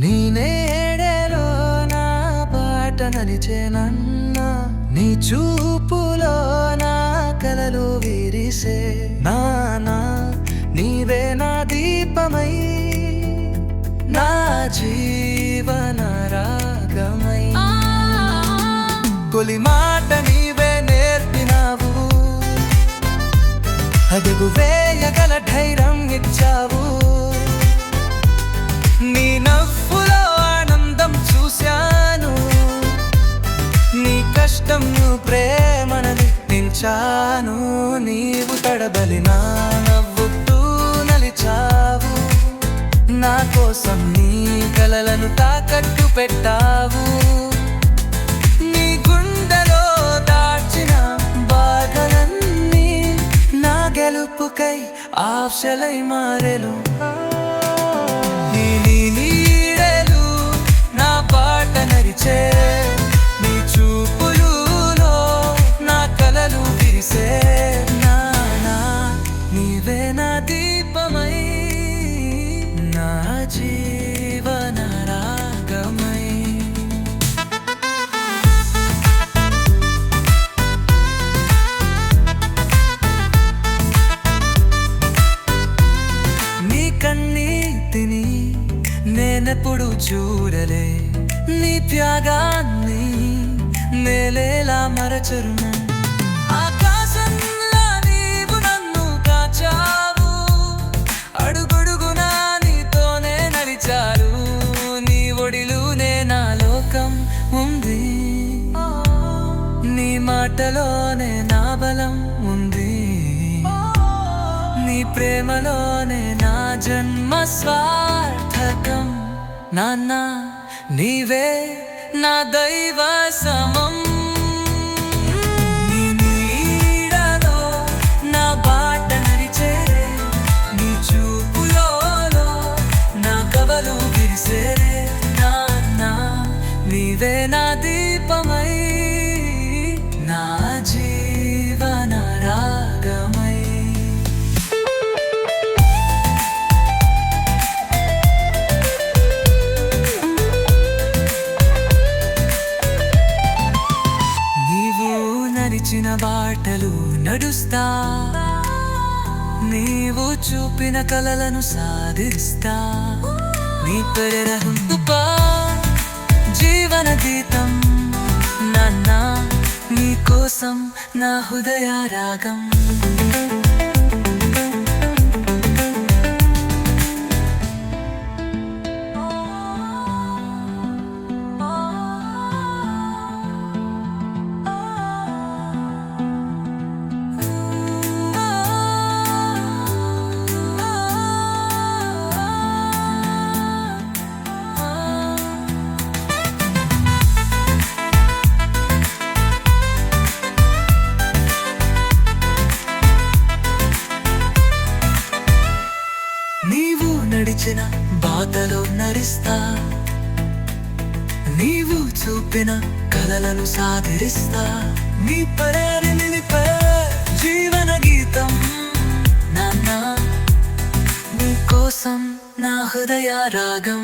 నీ నేడలో నా పాట నలిచేనన్న నీ చూపులో నా కలలు విరిసే నానా నీవే నా దీపమై నా జీవన రాగమై. కొలి మాట నీవే నేర్పినావు. అడుగు వేయగల ధైర్యం ఇచ్చావు. నిలిచాను నీవు తడబలి నా నవ్వుతూ నలిచావు. నా కోసం నీ కలలను తాకట్టు పెట్టావు. నీ గుండెలో దాచిన బాధలన్నీ నా గెలుపుకై ఆశలై మారెలు జీవన రాగమై నీ కన్నీతిని నేనెప్పుడు చూడలే నీ త్యాగాన్ని నేలేలా మరచరునా మాటలోనే నా బలం ఉంది. నీ ప్రేమలోనే నా జన్మ స్వార్థకం. నాన్న నీవే నా దైవ సమం. నాన్న నీవే నా దీపమై నడిచిన బాటలు నడుస్తా. నీవు చూపిన కలలను సాధిస్తా. నీ పెరహంతుపా జీవన గీతం. నాన్న నీ కోసం నా హృదయ రాగం. నడిచిన బాటలో నరిస్తా. నీవు చూపిన కలలను సాధరిస్తా నీ పరారి నిలిపే జీవన గీతం. నాన్న నీ కోసం నా హృదయ రాగం.